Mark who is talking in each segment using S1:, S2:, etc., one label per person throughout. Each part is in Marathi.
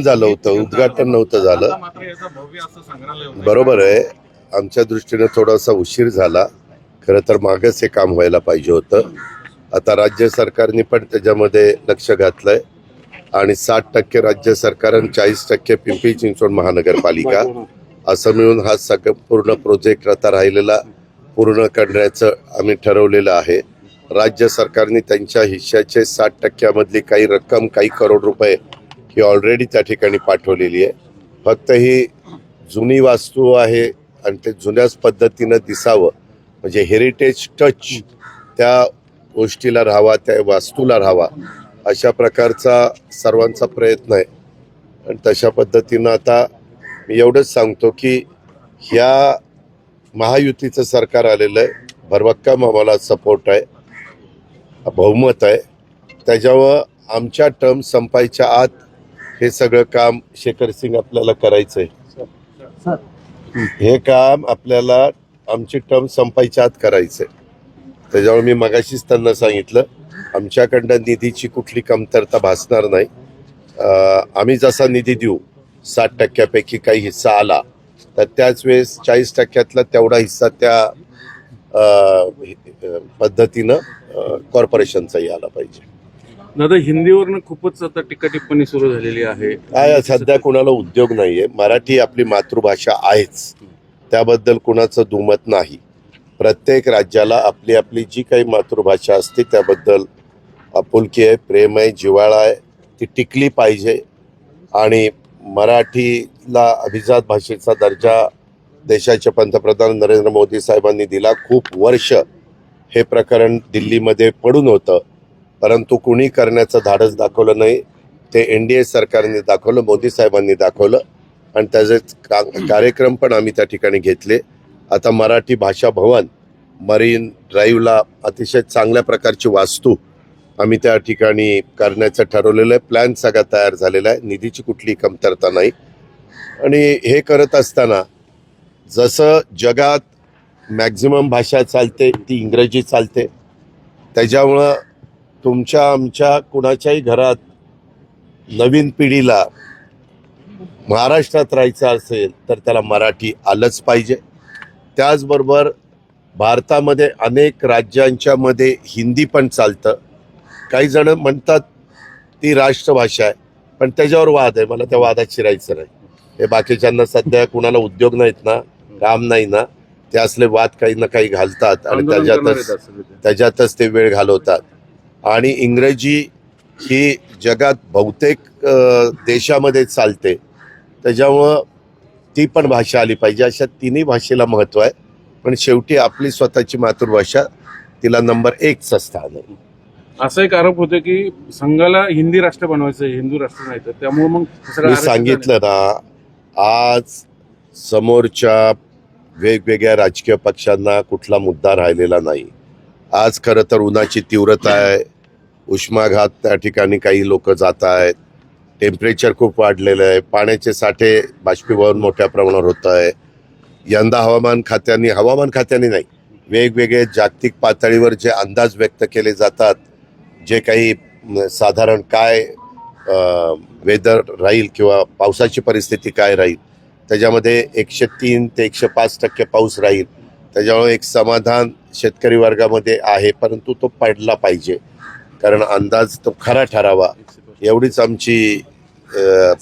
S1: झालं होतं उद्घाटन नव्हतं झालं. बरोबर आहे. आमच्या दृष्टीने थोडासा उशीर झाला. खरं तर मागच हे काम व्हायला पाहिजे होतं. आता राज्य सरकारने पण त्याच्यामध्ये लक्ष घातलंय. आणि साठ टक्के राज्य सरकार आणि चाळीस टक्के पिंपरी चिंचवड महानगरपालिका. असं मिळून हा सगळं पूर्ण प्रोजेक्ट आता राहिलेला पूर्ण करण्याचं आम्ही ठरवलेलं आहे. राज्य सरकारने त्यांच्या हिश्श्याचे साठ टक्क्यामधली काही रक्कम काही करोड रुपये ही ऑलरेडी त्या ठिकाणी पाठवलेली आहे. फक्त ही जुनी वास्तू आहे आणि ते जुन्याच पद्धतीनं दिसावं. म्हणजे हेरिटेज टच त्या गोष्टीला राहावा त्या वास्तूला राहावा अशा प्रकारचा सर्वांचा प्रयत्न आहे. आणि तशा पद्धतीनं आता मी एवढंच सांगतो की ह्या महायुतीचं सरकार आलेलं आहे. भरभक्कम आम्हाला सपोर्ट आहे. बहुमत आहे. त्याच्यावर आमच्या टर्म संपायच्या आत हे सगळं काम शेखर सिंग आपल्याला करायचं आहे हे काम आपल्याला आमची टर्म संपायच्या आत करायचं आहे त्याच्यामुळे मी मगाशीच त्यांना सांगितलं आमच्याकडनं निधीची कुठली कमतरता भासणार नाही. आम्ही जसा निधी देऊ साठ टक्क्यापैकी काही हिस्सा आला तर त्याच वेळेस चाळीस टक्क्यातला तेवढा हिस्सा त्या पद्धतीनं कॉर्पोरेशनचाही आला पाहिजे.
S2: दादा हिंदीवरनं खूपच आता टीका टिप्पणी सुरू झालेली आहे.
S1: काय सध्या कुणाला उद्योग नाहीये. मराठी आपली मातृभाषा आहेच. त्याबद्दल कुणाचं दुमत नाही. प्रत्येक राज्याला आपली आपली जी काही मातृभाषा असते त्याबद्दल आपुलकी आहे प्रेम आहे जिव्हाळा आहे ती टिकली पाहिजे. आणि मराठीला अभिजात भाषेचा दर्जा देशाचे पंतप्रधान नरेंद्र मोदी साहेबांनी दिला. खूप वर्ष हे प्रकरण दिल्लीमध्ये पडून होतं. परंतु कुणी करण्याचं धाडस दाखवलं नाही. ते एन डी ए सरकारने दाखवलं मोदी साहेबांनी दाखवलं. आणि त्याचे का- कार्यक्रम पण आम्ही त्या ठिकाणी घेतले. आता मराठी भाषा भवन मरीन ड्राईव्हला अतिशय चांगल्या प्रकारची वास्तू आम्ही त्या ठिकाणी करण्याचं ठरवलेलं आहे. प्लॅन सगळा तयार झालेला आहे. निधीची कुठली कमतरता नाही. आणि हे करत असताना जसं जगात मॅक्झिमम भाषा चालते ती इंग्रजी चालते त्याच्यामुळं तुमच्या आमच्या कुणाच्याही घरात नवीन पिढीला महाराष्ट्रात राहायचं असेल तर त्याला मराठी आलंच पाहिजे. त्याचबरोबर भारतामध्ये अनेक राज्यांच्या मध्ये हिंदी पण चालतं. काही जण म्हणतात ती राष्ट्रभाषा आहे पण त्याच्यावर वाद आहे. मला त्या वादात शिरायचं नाही. हे बाकीच्यांना सध्या कुणाला उद्योग नाहीत ना काम नाही ना ते असले वाद काही ना काही घालतात आणि त्याच्यातच. त्याच्यातच ते वेळ घालवतात. आणि इंग्रजी ही जगात बहुतेक देशामध्ये चालते. त्याच्यामुळं ती पण भाषा आली पाहिजे. अशा तिन्ही भाषेला महत्त्व आहे. पण शेवटी आपली स्वतःची मातृभाषा तिला नंबर एकचं स्थान आहे.
S2: असा एक आरोप होतो की संघाला हिंदी राष्ट्र बनवायचं हिंदू राष्ट्र नाही तर त्यामुळे मग सगळं
S1: मी सांगितलं ना आज समोरच्या वेगवेगळ्या राजकीय पक्षांना कुठला मुद्दा राहिलेला नाही. आज खरं तर उन्हाची तीव्रता आहे उष्माघात त्या ठिकाणी काही लोक जात आहेत. टेम्परेचर खूप वाढलेलं आहे. पाण्याचे साठे बाष्पीभवन मोठ्या प्रमाणावर होत आहे. यंदा हवामान खात्याने हवामान खात्याने नाही वेगवेगळे जागतिक पातळीवर जे अंदाज व्यक्त केले जातात जे काही साधारण काय वेदर राहील किंवा पावसाची परिस्थिती काय राहील त्याच्यामध्ये एकशे तीन ते एकशे पाच टक्के पाऊस राहील. त्याच्यामुळे एक समाधान शेतकरी वर्गामध्ये आहे परंतु तो पडला पाहिजे. कारण अंदाज तो खरा ठरावा. एवढीच आमची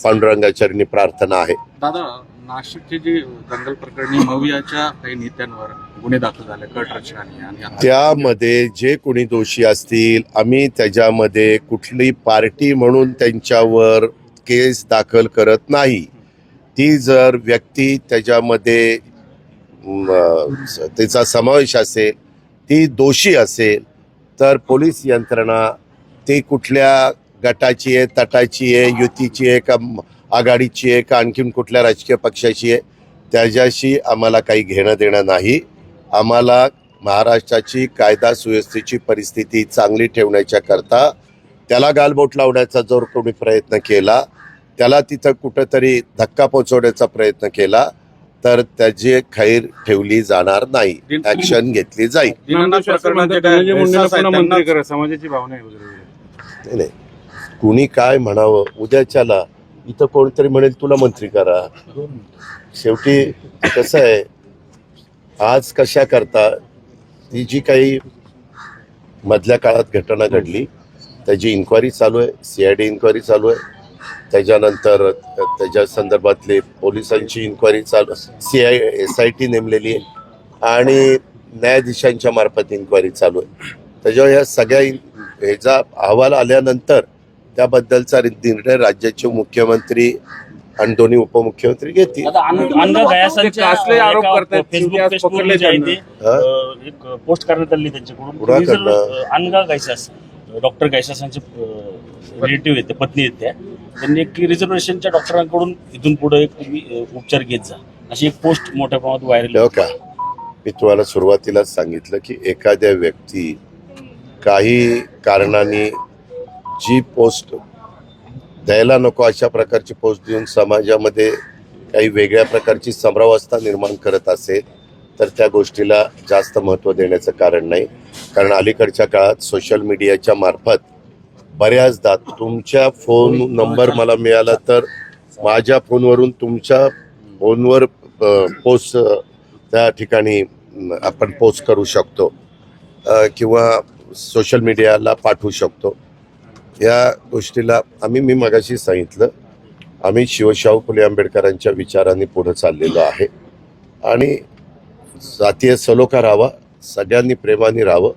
S1: पांडुरंगाचरणी प्रार्थना आहे.
S3: दादा नाशिकची जी दंगल प्रकरणी मवियाच्या काही नेत्यांवर गुन्हे दाखल झाले कट आता-
S1: त्यामध्ये जे कोणी दोषी असतील आम्ही त्याच्यामध्ये कुठली पार्टी म्हणून त्यांच्यावर केस दाखल करत नाही. ती जर व्यक्ती त्याच्यामध्ये तिचा समावेश असेल ती दोषी असेल तर पोलीस यंत्रणा ती कुठल्या गटाची आहे तटाची आहे युतीची आहे का आघाडीची आहे का आणखीन कुठल्या राजकीय पक्षाची आहे त्याच्याशी आम्हाला काही घेणं देणं नाही. आम्हाला महाराष्ट्राची कायदा सुव्यवस्थेची परिस्थिती चांगली ठेवण्याच्या करता त्याला गालबोट लावण्याचा जर कोणी प्रयत्न केला त्याला तिथं कुठंतरी धक्का पोचवण्याचा प्रयत्न केला तर त्याची खैर ठेवली जाणार नाही. ऍक्शन घेतली जाईल.
S2: समाजाची भावना
S1: नाही नाही. कुणी काय म्हणावं उद्याच्याला इथं कोणतरी म्हणेल तुला मंत्री करा. शेवटी कसं आहे आज कशा करता ती जी काही मधल्या काळात घटना घडली त्याची इन्क्वायरी चालू आहे सी आय डी इन्क्वायरी चालू आहे. त्याच्यानंतर त्याच्या संदर्भातली पोलिसांची इन्क्वायरी चालू C I S I T नेमलेली आहे. आणि न्यायाधीशांच्या मार्फत इन्क्वायरी चालू आहे. त्याच्यावर या सगळ्या ह्याचा अहवाल आल्यानंतर त्याबद्दलचा निर्णय राज्याचे मुख्यमंत्री आणि दोन्ही उपमुख्यमंत्री घेतील. हा?
S4: पोस्ट करण्यात आली त्यांच्याकडून. डॉक्टर गायसासांचे रिलेटिव्ह आहेत ते पत्नी आहेत त्या. त्यांनी एक रिझर्वेशनच्या डॉक्टरांकडून इथून पुढे एक तुम्ही उपचार घेत जा. अशी एक पोस्ट मोठ्या प्रमाणात व्हायरल
S1: हो का? मी तुम्हाला सुरुवातीलाच सांगितलं की एखाद्या व्यक्ती काही कारणाने जी पोस्ट द्यायला नको अशा प्रकारची पोस्ट देऊन समाजामध्ये काही वेगळ्या प्रकारची समरावस्था निर्माण करत असेल तर त्या गोष्टीला जास्त महत्त्व देण्याचं कारण नाही. कारण अलीकडच्या काळात सोशल मीडियाच्या मार्फत बऱ्याचदा तुमच्या फोन नंबर मला मिळाला तर माझ्या फोनवरून तुमच्या फोनवर पोस्ट त्या ठिकाणी आपण पोस्ट करू शकतो. किंवा सोशल मीडियाला पाठवू शकतो. या गोष्टीला आम्ही मी मगाशी सांगितलं आम्ही शिवशाहू फुले आंबेडकरांच्या विचारांनी पुढं चाललेलो आहे. आणि जातीय सलोखा राहावा सगळ्यांनी प्रेमाने राहावं.